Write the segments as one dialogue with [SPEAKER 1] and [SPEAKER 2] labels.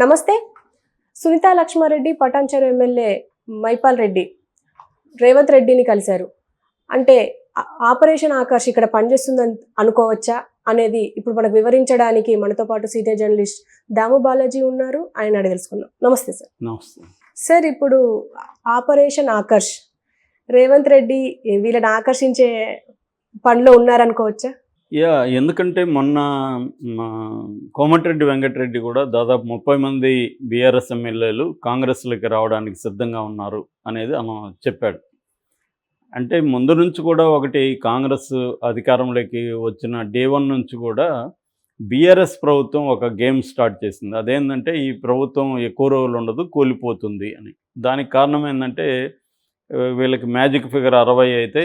[SPEAKER 1] నమస్తే. సునీత లక్ష్మారెడ్డి పటాన్చెరు ఎమ్మెల్యే మైపాల్ రెడ్డి రేవంత్ రెడ్డిని కలిశారు. అంటే ఆపరేషన్ ఆకర్ష్ ఇక్కడ పనిచేస్తుందని అనుకోవచ్చా అనేది ఇప్పుడు మనకు వివరించడానికి మనతో పాటు సీనియర్ జర్నలిస్ట్ దాము బాలాజీ ఉన్నారు. ఆయన అడిగి తెలుసుకుందాం. నమస్తే సార్.
[SPEAKER 2] నమస్తే.
[SPEAKER 1] సార్ ఇప్పుడు ఆపరేషన్ ఆకర్ష్ రేవంత్ రెడ్డి వీళ్ళని ఆకర్షించే పనిలో ఉన్నారనుకోవచ్చా?
[SPEAKER 2] యా ఎందుకంటే మొన్న మా కోమటిరెడ్డి వెంకటరెడ్డి కూడా దాదాపు ముప్పై మంది బీఆర్ఎస్ ఎమ్మెల్యేలు కాంగ్రెస్లోకి రావడానికి సిద్ధంగా ఉన్నారు అనేది ఆమె చెప్పాడు. అంటే ముందు నుంచి కూడా ఒకటి కాంగ్రెస్ అధికారంలోకి వచ్చిన డే వన్ నుంచి కూడా బీఆర్ఎస్ ప్రభుత్వం ఒక గేమ్ స్టార్ట్ చేసింది. అదేంటంటే ఈ ప్రభుత్వం ఎక్కువ రోజులు ఉండదు కూలిపోతుంది అని. దానికి కారణం ఏంటంటే వీళ్ళకి మ్యాజిక్ ఫిగర్ అరవై అయితే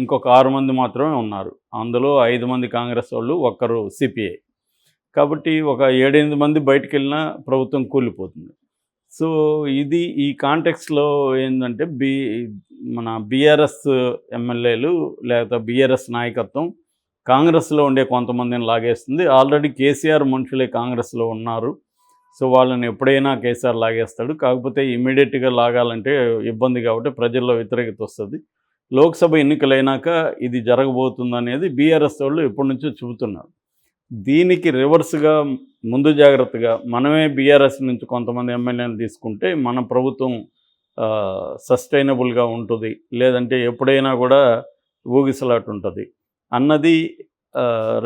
[SPEAKER 2] ఇంకొక ఆరు మంది మాత్రమే ఉన్నారు. అందులో ఐదు మంది కాంగ్రెస్ వాళ్ళు ఒక్కరు సిపిఐ. కాబట్టి ఒక ఏడెనిమిది మంది బయటకు వెళ్ళినా ప్రభుత్వం కూలిపోతుంది. సో ఇది ఈ కాంటెక్స్లో ఏంటంటే బీ మన బీఆర్ఎస్ ఎమ్మెల్యేలు లేకపోతే బీఆర్ఎస్ నాయకత్వం కాంగ్రెస్లో ఉండే కొంతమందిని లాగేస్తుంది. ఆల్రెడీ కేసీఆర్ మనుషులే కాంగ్రెస్లో ఉన్నారు. సో వాళ్ళని ఎప్పుడైనా కేసీఆర్ లాగేస్తాడు. కాకపోతే ఇమీడియట్గా లాగాలంటే ఇబ్బంది కాబట్టి ప్రజల్లో వ్యతిరేకత వస్తుంది. లోక్సభ ఎన్నికలైనాక ఇది జరగబోతుంది అనేది బీఆర్ఎస్ వాళ్ళు ఎప్పటి నుంచో చెబుతున్నారు. దీనికి రివర్స్గా ముందు జాగ్రత్తగా మనమే బీఆర్ఎస్ నుంచి కొంతమంది ఎమ్మెల్యేలు తీసుకుంటే మన ప్రభుత్వం సస్టైనబుల్గా ఉంటుంది. లేదంటే ఎప్పుడైనా కూడా ఊగిసలాట ఉంటుంది అన్నది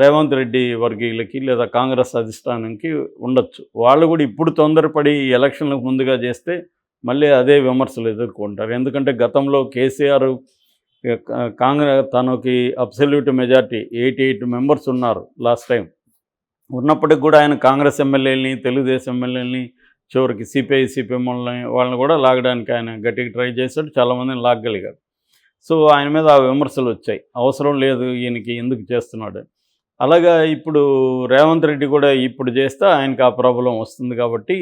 [SPEAKER 2] రేవంత్ రెడ్డి వర్గీయులకి లేదా కాంగ్రెస్ అధిష్టానానికి ఉండొచ్చు. వాళ్ళు కూడా ఇప్పుడు తొందరపడి ఎలక్షన్లకు ముందుగా చేస్తే మళ్ళీ అదే విమర్శలు ఎదుర్కొంటారు. ఎందుకంటే గతంలో కేసీఆర్ కాంగ్రెస్ తనకి absolute majority eighty eight members ఉన్నారు లాస్ట్ టైం ఉన్నప్పటికి కూడా ఆయన కాంగ్రెస్ ఎమ్మెల్యేలని తెలుగుదేశం ఎమ్మెల్యేలని చివరికి సిపిఐ సిపిఎం వాళ్ళని వాళ్ళని కూడా లాగడానికి ఆయన గట్టిగా ట్రై చేశాడు చాలామందిని లాగగలిగాడు. సో ఆయన మీద ఆ విమర్శలు వచ్చాయి. అవసరం లేదు ఈయనకి ఎందుకు చేస్తున్నాడు. అలాగా ఇప్పుడు రేవంత్ రెడ్డి కూడా ఇప్పుడు చేస్తే ఆయనకి ఆ ప్రాబ్లం వస్తుంది కాబట్టి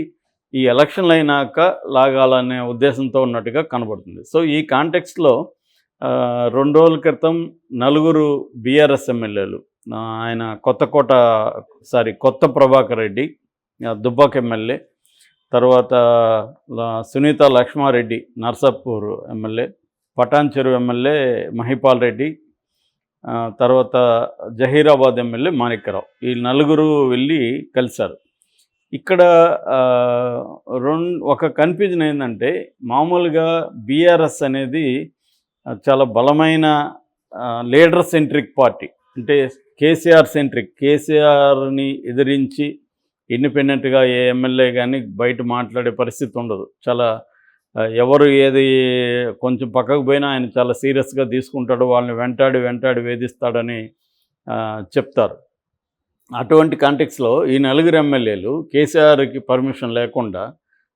[SPEAKER 2] ఈ ఎలక్షన్లు అయినాక లాగాలనే ఉద్దేశంతో ఉన్నట్టుగా కనబడుతుంది. సో ఈ కాంటెక్స్ట్లో రెండు రోజుల క్రితం నలుగురు బీఆర్ఎస్ ఎమ్మెల్యేలు ఆయన కొత్తకోట సారీ కొత్త ప్రభాకర్ రెడ్డి ఆ, దుబ్బాక ఎమ్మెల్యే తర్వాత సునీత లక్ష్మారెడ్డి నర్సాపూర్ ఎమ్మెల్యే పటాన్ చెరువు ఎమ్మెల్యే మహిపాల్ రెడ్డి తర్వాత జహీరాబాద్ ఎమ్మెల్యే మాణిక్యరావు. ఈ నలుగురు వెళ్ళి కలిశారు. ఇక్కడ రెండు ఒక కన్ఫ్యూజన్ ఏంటంటే మామూలుగా బీఆర్ఎస్ అనేది చాలా బలమైన లీడర్ సెంట్రిక్ పార్టీ. అంటే కేసీఆర్ సెంట్రిక్. కేసీఆర్ని ఎదిరించి ఇండిపెండెంట్గా ఏ ఎమ్మెల్యే కానీ బయట మాట్లాడే పరిస్థితి ఉండదు. చాలా ఎవరు ఏది కొంచెం పక్కకు పోయినా ఆయన చాలా సీరియస్గా తీసుకుంటాడు వాళ్ళని వెంటాడి వెంటాడి వేధిస్తాడని చెప్తారు. అటువంటి కాంటెక్స్లో ఈ నలుగురు ఎమ్మెల్యేలు కేసీఆర్కి పర్మిషన్ లేకుండా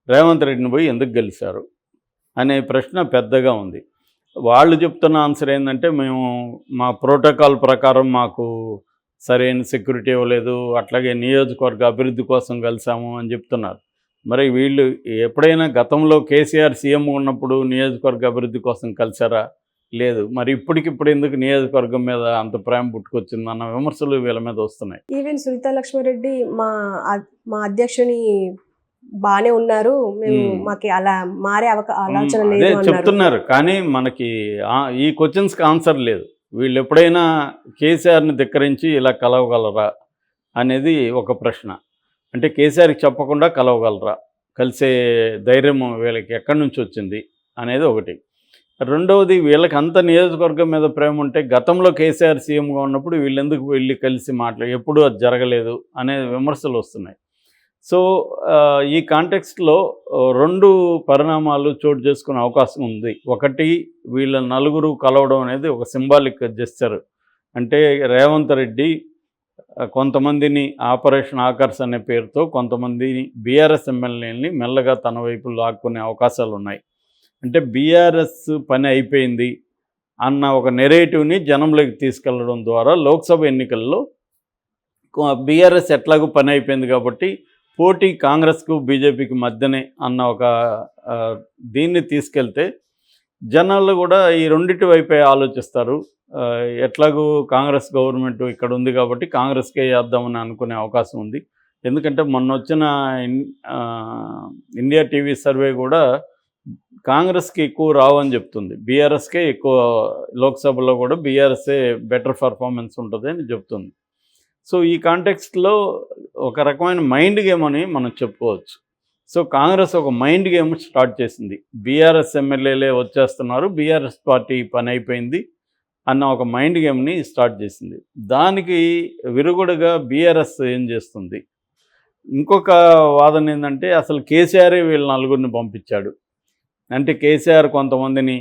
[SPEAKER 2] రేవంత్ రెడ్డిని పోయి ఎందుకు గెలిచారు? అనే ప్రశ్న పెద్దగా ఉంది. వాళ్ళు చెప్తున్న ఆన్సర్ ఏంటంటే మేము మా ప్రోటోకాల్ ప్రకారం మాకు సరైన సెక్యూరిటీ ఇవ్వలేదు అట్లాగే నియోజకవర్గ అభివృద్ధి కోసం కలిసాము అని చెప్తున్నారు. మరి వీళ్ళు ఎప్పుడైనా గతంలో కేసీఆర్ సీఎం ఉన్నప్పుడు నియోజకవర్గ అభివృద్ధి కోసం కలిసారా? లేదు. మరి ఇప్పటికిప్పుడు ఎందుకు నియోజకవర్గం మీద అంత ప్రేమ పుట్టుకొచ్చింది అన్న విమర్శలు వీళ్ళ మీద వస్తున్నాయి.
[SPEAKER 1] ఈవెన్ సునీతా లక్ష్మారెడ్డి మా మా అధ్యక్షుని బానే ఉన్నారు. మేము. మాకు అలా మారే ఆలోచన లేదు
[SPEAKER 2] చెప్తున్నారు. కానీ మనకి ఈ క్వశ్చన్స్కి ఆన్సర్ లేదు. వీళ్ళు ఎప్పుడైనా కేసీఆర్ని ధిక్కరించి ఇలా కలవగలరా అనేది ఒక ప్రశ్న. అంటే కేసీఆర్కి చెప్పకుండా కలవగలరా? కలిసే ధైర్యం వీళ్ళకి ఎక్కడి నుంచి వచ్చింది అనేది ఒకటి. రెండవది వీళ్ళకి అంత నియోజకవర్గం మీద ప్రేమ ఉంటే గతంలో కేసీఆర్ సీఎంగా ఉన్నప్పుడు వీళ్ళెందుకు వెళ్ళి కలిసి మాట్లాడి ఎప్పుడూ అది జరగలేదు అనే విమర్శలు వస్తున్నాయి. సో ఈ కాంటెక్స్ట్లో రెండు పరిణామాలు చోటు చేసుకునే అవకాశం ఉంది. ఒకటి వీళ్ళ నలుగురు కలవడం అనేది ఒక సింబాలిక్ జెస్చర్. అంటే రేవంత్ రెడ్డి కొంతమందిని ఆపరేషన్ ఆకర్ష్ అనే పేరుతో కొంతమందిని బీఆర్ఎస్ ఎమ్మెల్యేని మెల్లగా తన వైపు లాక్కునే అవకాశాలు ఉన్నాయి. అంటే బీఆర్ఎస్ పని అయిపోయింది అన్న ఒక నెరేటివ్ని జనంలోకి తీసుకెళ్ళడం ద్వారా లోక్సభ ఎన్నికల్లో బీఆర్ఎస్ ఎట్లాగూ పని అయిపోయింది కాబట్టి పోటీ కాంగ్రెస్కు బీజేపీకి మధ్యనే అన్న ఒక దీన్ని తీసుకెళ్తే జనాలు కూడా ఈ రెండింటి వైపే ఆలోచిస్తారు. ఎట్లాగూ కాంగ్రెస్ గవర్నమెంట్ ఇక్కడ ఉంది కాబట్టి కాంగ్రెస్కే వేద్దామని అనుకునే అవకాశం ఉంది. ఎందుకంటే మొన్న వచ్చిన ఇండియా టీవీ సర్వే కూడా కాంగ్రెస్కి ఎక్కువ రావని చెప్తుంది. బీఆర్ఎస్కే ఎక్కువ లోక్సభలో కూడా బీఆర్ఎస్ఏ బెటర్ పర్ఫార్మెన్స్ ఉంటుంది అని చెప్తుంది. సో ఈ కాంటెక్స్ట్లో ఒక రకమైన మైండ్ గేమ్ అని మనం చెప్పుకోవచ్చు. సో కాంగ్రెస్ ఒక మైండ్ గేమ్ స్టార్ట్ చేసింది. బీఆర్ఎస్ ఎమ్మెల్యేలే వచ్చేస్తున్నారు. బీఆర్ఎస్ పార్టీ పని అయిపోయింది అన్న ఒక మైండ్ గేమ్ని స్టార్ట్ చేసింది. దానికి విరుగుడుగా బీఆర్ఎస్ ఏం చేస్తుంది? ఇంకొక వాదన ఏంటంటే అసలు కేసీఆరే వీళ్ళ నలుగురిని పంపించాడు. అంటే కేసీఆర్ కొంతమందిని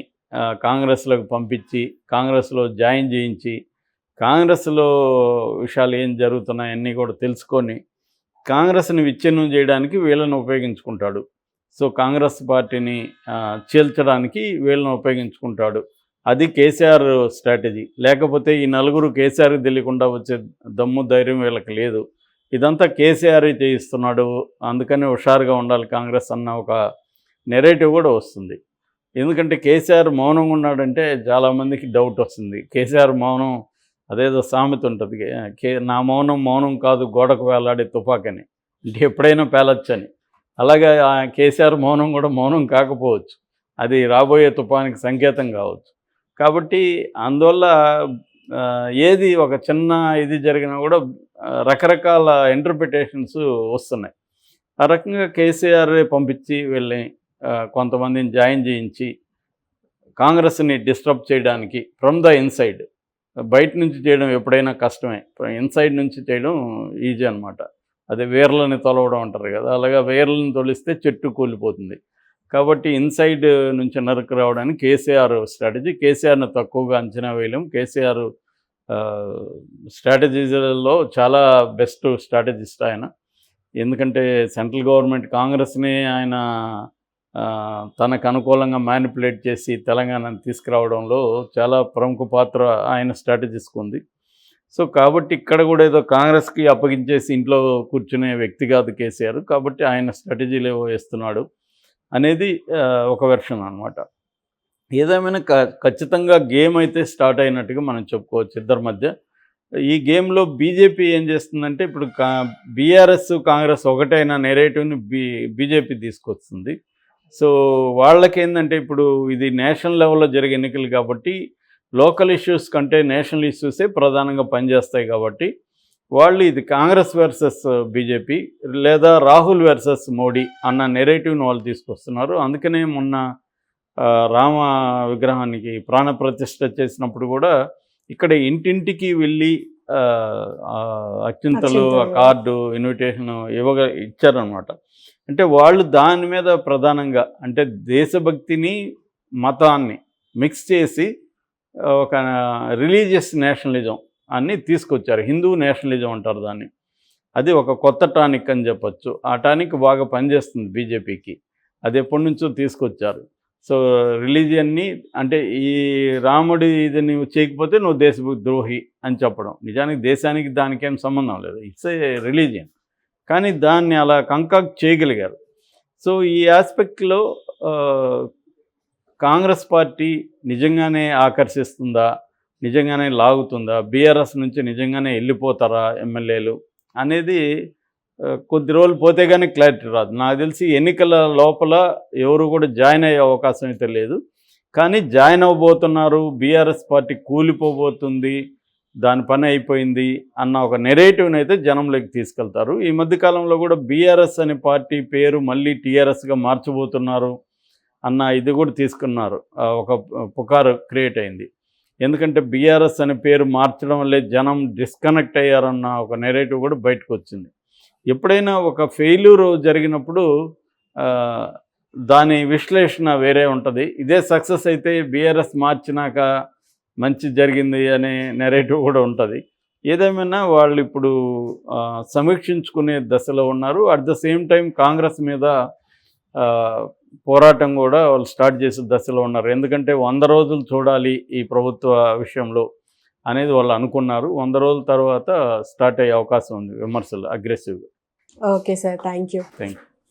[SPEAKER 2] కాంగ్రెస్లోకి పంపించి కాంగ్రెస్లో జాయిన్ చేయించి కాంగ్రెస్లో విషయాలు ఏం జరుగుతున్నాయన్నీ కూడా తెలుసుకొని కాంగ్రెస్ని విచ్ఛిన్నం చేయడానికి వీళ్ళని ఉపయోగించుకుంటాడు. సో కాంగ్రెస్ పార్టీని చీల్చడానికి వీళ్ళని ఉపయోగించుకుంటాడు. అది కేసీఆర్ స్ట్రాటజీ. లేకపోతే ఈ నలుగురు కేసీఆర్కి తెలియకుండా వచ్చే దమ్ము ధైర్యం వీళ్ళకి లేదు. ఇదంతా కేసీఆర్ చేయిస్తున్నాడు. అందుకని హుషారుగా ఉండాలి కాంగ్రెస్ అన్న ఒక నెరేటివ్ కూడా వస్తుంది. ఎందుకంటే కేసీఆర్ మౌనంగా ఉన్నాడంటే చాలామందికి డౌట్ వస్తుంది. కేసీఆర్ మౌనం అదేదో సామెత ఉంటుంది. కే నా మౌనం మౌనం కాదు గోడకు వేలాడే తుపాకని. అంటే ఎప్పుడైనా పేలొచ్చని. అలాగే కేసీఆర్ మౌనం కూడా మౌనం కాకపోవచ్చు. అది రాబోయే తుపానికి సంకేతం కావచ్చు. కాబట్టి అందువల్ల ఏది ఒక చిన్న ఇది జరిగినా కూడా రకరకాల ఇంటర్ప్రిటేషన్స్ వస్తున్నాయి. ఆ రకంగా కేసీఆర్ పంపించి వెళ్ళి కొంతమందిని జాయిన్ చేయించి కాంగ్రెస్ని డిస్టర్బ్ చేయడానికి ఫ్రమ్ ద ఇన్సైడ్ బయట నుంచి చేయడం ఎప్పుడైనా కష్టమే. ఇన్సైడ్ నుంచి చేయడం ఈజీ అనమాట అదే వేర్లని తొలవడం అంటారు కదా అలాగా వేర్లను తొలిస్తే చెట్టు కూలిపోతుంది. కాబట్టి ఇన్సైడ్ నుంచి నరుకు రావడానికి కేసీఆర్ స్ట్రాటజీ కేసీఆర్ని తక్కువగా అంచనా వేయలేం. కేసీఆర్ స్ట్రాటజీలలో చాలా బెస్ట్ స్ట్రాటజిస్ట్ ఆయన. ఎందుకంటే సెంట్రల్ గవర్నమెంట్ కాంగ్రెస్ని ఆయన తనకు అనుకూలంగా మ్యానిపులేట్ చేసి తెలంగాణను తీసుకురావడంలో చాలా ప్రముఖ పాత్ర ఆయన స్ట్రాటజీస్కి ఉంది. సో కాబట్టి ఇక్కడ కూడా ఏదో కాంగ్రెస్కి అప్పగించేసి ఇంట్లో కూర్చునే వ్యక్తి కాదు కేసీఆర్. కాబట్టి ఆయన స్ట్రాటజీలు ఏవో వేస్తున్నాడు అనేది ఒక వెర్షన్ అనమాట ఏదేమైనా క- ఖచ్చితంగా గేమ్ అయితే స్టార్ట్ అయినట్టుగా మనం చెప్పుకోవచ్చు ఇద్దరి మధ్య. ఈ గేమ్లో బీజేపీ ఏం చేస్తుందంటే ఇప్పుడు కా బీఆర్ఎస్ కాంగ్రెస్ ఒకటైన నెరేటివ్ని బీ బీజేపీ తీసుకొస్తుంది. సో వాళ్ళకి ఏంటంటే ఇప్పుడు ఇది నేషనల్ లెవెల్లో జరిగే ఎన్నికలు కాబట్టి లోకల్ ఇష్యూస్ కంటే నేషనల్ ఇష్యూసే ప్రధానంగా పనిచేస్తాయి కాబట్టి వాళ్ళు ఇది కాంగ్రెస్ వర్సెస్ బీజేపీ లేదా రాహుల్ వర్సెస్ మోడీ అన్న నెరేటివ్ని వాళ్ళు తీసుకొస్తున్నారు అందుకనే మొన్న రామ విగ్రహానికి ప్రాణ ప్రతిష్ఠ చేసినప్పుడు కూడా ఇక్కడ ఇంటింటికి వెళ్ళి అత్యంతలు ఆ. కార్డు ఇన్విటేషన్ ఇవ్వగా ఇచ్చారనమాట అంటే వాళ్ళు దాని మీద ప్రధానంగా అంటే దేశభక్తిని మతాన్ని మిక్స్ చేసి ఒక రిలీజియస్ నేషనలిజం అన్ని తీసుకొచ్చారు. హిందూ నేషనలిజం అంటారు దాన్ని. అది ఒక కొత్త టానిక్ అని చెప్పొచ్చు. ఆ టానిక్ బాగా పనిచేస్తుంది బీజేపీకి. అది ఎప్పటి నుంచో తీసుకొచ్చారు. సో రిలీజియన్ని అంటే ఈ రాముడి ఇది నువ్వు చేయకపోతే నువ్వు దేశ ద్రోహి అని చెప్పడం. నిజానికి దేశానికి దానికేం సంబంధం లేదు. ఇట్స్ ఏ రిలీజియన్ కానీ దాన్ని అలా కంకాక్ట్ చేయగలిగారు. సో ఈ ఆస్పెక్ట్లో కాంగ్రెస్ పార్టీ నిజంగానే ఆకర్షిస్తుందా? నిజంగానే లాగుతుందా? బీఆర్ఎస్ నుంచి నిజంగానే వెళ్ళిపోతారా ఎమ్మెల్యేలు? అనేది కొద్ది రోజులు పోతే కానీ క్లారిటీ రాదు. నాకు తెలిసి ఎన్నికల లోపల ఎవరు కూడా జాయిన్ అయ్యే అవకాశం అయితే లేదు. కానీ జాయిన్ అవ్వబోతున్నారు బీఆర్ఎస్ పార్టీ కూలిపోబోతుంది. దాని పని అయిపోయింది అన్న ఒక నెరేటివ్ని అయితే జనంలోకి తీసుకెళ్తారు. ఈ మధ్యకాలంలో కూడా బీఆర్ఎస్ అనే పార్టీ పేరు మళ్ళీ టీఆర్ఎస్గా మార్చబోతున్నారు అన్న ఇది కూడా తీసుకున్నారు. ఒక పుకారు క్రియేట్ అయింది. ఎందుకంటే బీఆర్ఎస్ అనే పేరు మార్చడం వల్లే జనం డిస్కనెక్ట్ అయ్యారన్న ఒక నెరేటివ్ కూడా బయటకు వచ్చింది. ఎప్పుడైనా ఒక ఫెయిల్యూర్ జరిగినప్పుడు దాని విశ్లేషణ వేరే ఉంటుంది. ఇదే సక్సెస్ అయితే బీఆర్ఎస్ మార్చినాక మంచి జరిగింది అనే నెరేటివ్ కూడా ఉంటుంది. ఏదేమైనా వాళ్ళు ఇప్పుడు సమీక్షించుకునే దశలో ఉన్నారు. At the same time Congress మీద పోరాటం కూడా వాళ్ళు స్టార్ట్ చేసే దశలో ఉన్నారు. ఎందుకంటే వంద రోజులు చూడాలి ఈ ప్రభుత్వ విషయంలో అనేది వాళ్ళు అనుకున్నారు. వంద రోజుల తర్వాత స్టార్ట్ అయ్యే అవకాశం ఉంది విమర్శలు అగ్రెసివ్గా
[SPEAKER 1] okay sir thank you
[SPEAKER 2] thank you